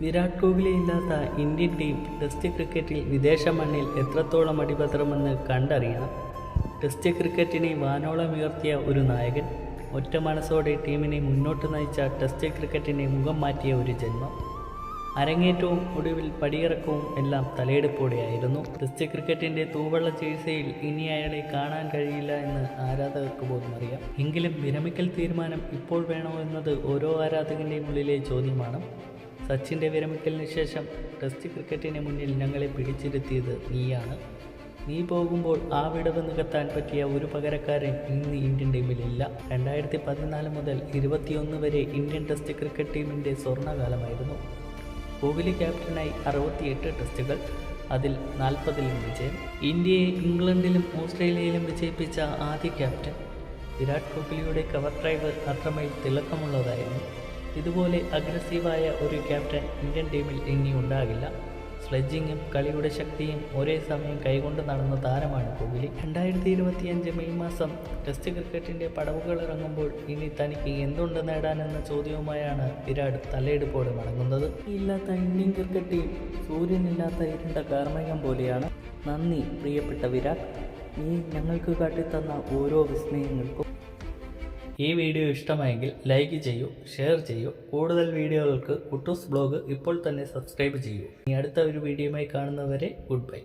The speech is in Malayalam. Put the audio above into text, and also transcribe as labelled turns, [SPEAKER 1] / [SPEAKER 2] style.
[SPEAKER 1] വിരാട് കോഹ്ലി ഇല്ലാത്ത ഇന്ത്യൻ ടീം ടെസ്റ്റ് ക്രിക്കറ്റിൽ വിദേശ മണ്ണിൽ എത്രത്തോളം അടിപതറുമെന്ന് കണ്ടറിയണം. ടെസ്റ്റ് ക്രിക്കറ്റിനെ വാനോളം ഉയർത്തിയ ഒരു നായകൻ ഒറ്റ മനസ്സോടെ ടീമിനെ മുന്നോട്ട് നയിച്ച ടെസ്റ്റ് ക്രിക്കറ്റിനെ മുഖം മാറ്റിയ ഒരു ജന്മം. അരങ്ങേറ്റവും ഒടുവിൽ പടിയിറക്കവും എല്ലാം തലയെടുപ്പോടെയായിരുന്നു ടെസ്റ്റ് ക്രിക്കറ്റിന്റെ തൂവള്ള ചികിത്സയിൽ ഇനി അയാളെ കാണാൻ കഴിയില്ല എന്ന് ആരാധകർക്ക് പോലും അറിയാം. എങ്കിലും വിരമിക്കൽ തീരുമാനം ഇപ്പോൾ വേണോ എന്നത് ഓരോ ആരാധകന്റെയും ഉള്ളിലെ ചോദ്യമാണ്. സച്ചിന്റെ വിരമിക്കലിന് ശേഷം ടെസ്റ്റ് ക്രിക്കറ്റിന് മുന്നിൽ ഞങ്ങളെ പിടിച്ചിരുത്തിയത് നീയാണ്. നീ പോകുമ്പോൾ ആ വിടവ് നികത്താൻ പറ്റിയ ഒരു പകരക്കാരൻ ഇന്ന് ഇന്ത്യൻ ടീമിലില്ല. രണ്ടായിരത്തി പതിനാല് മുതൽ ഇരുപത്തിയൊന്ന് വരെ ഇന്ത്യൻ ടെസ്റ്റ് ക്രിക്കറ്റ് ടീമിന്റെ സ്വർണകാലമായിരുന്നു കോഹ്ലി ക്യാപ്റ്റനായി അറുപത്തിയെട്ട് ടെസ്റ്റുകൾ അതിൽ നാൽപ്പതിലും വിജയം. ഇന്ത്യയെ ഇംഗ്ലണ്ടിലും ഓസ്ട്രേലിയയിലും വിജയിപ്പിച്ച ആദ്യ ക്യാപ്റ്റൻ വിരാട് കോഹ്ലിയുടെ കവർ ഡ്രൈവ് അത്രമേൽ തിളക്കമുള്ളതായിരുന്നു. ഇതുപോലെ അഗ്രസീവായ ഒരു ക്യാപ്റ്റൻ ഇന്ത്യൻ ടീമിൽ ഇനി ഉണ്ടാകില്ല. സ്ലെഡ്ജിങ്ങും കളിയുടെ ശക്തിയും ഒരേ സമയം കൈകൊണ്ട് നടന്ന താരമാണ് കോഹ്ലി. രണ്ടായിരത്തി ഇരുപത്തിയഞ്ച് മെയ് മാസം ടെസ്റ്റ് ക്രിക്കറ്റിന്റെ പടവുകൾ ഇറങ്ങുമ്പോൾ ഇനി തനിക്ക് എന്തുണ്ട് നേടാനെന്ന ചോദ്യവുമായാണ് വിരാട് തലയെടുപ്പോടെ മടങ്ങുന്നത്. ഇല്ലാത്ത ഇന്ത്യൻ ക്രിക്കറ്റ് ടീം സൂര്യനില്ലാത്ത ഇരുണ്ട കാർമേഘം പോലെയാണ്. നന്ദി പ്രിയപ്പെട്ട വിരാട്. നീ ഞങ്ങൾക്ക് കാട്ടിത്തന്ന ഓരോ വിസ്മയങ്ങൾക്കും ഈ വീഡിയോ ഇഷ്ടമായെങ്കിൽ ലൈക്ക് ചെയ്യൂ ഷെയർ ചെയ്യൂ. കൂടുതൽ വീഡിയോകൾക്ക് കുട്ടൂസ് ബ്ലോഗ് ഇപ്പോൾ തന്നെ സബ്സ്ക്രൈബ് ചെയ്യൂ. ഇനി അടുത്ത ഒരു വീഡിയോയുമായി കാണുന്നവരെ ഗുഡ് ബൈ.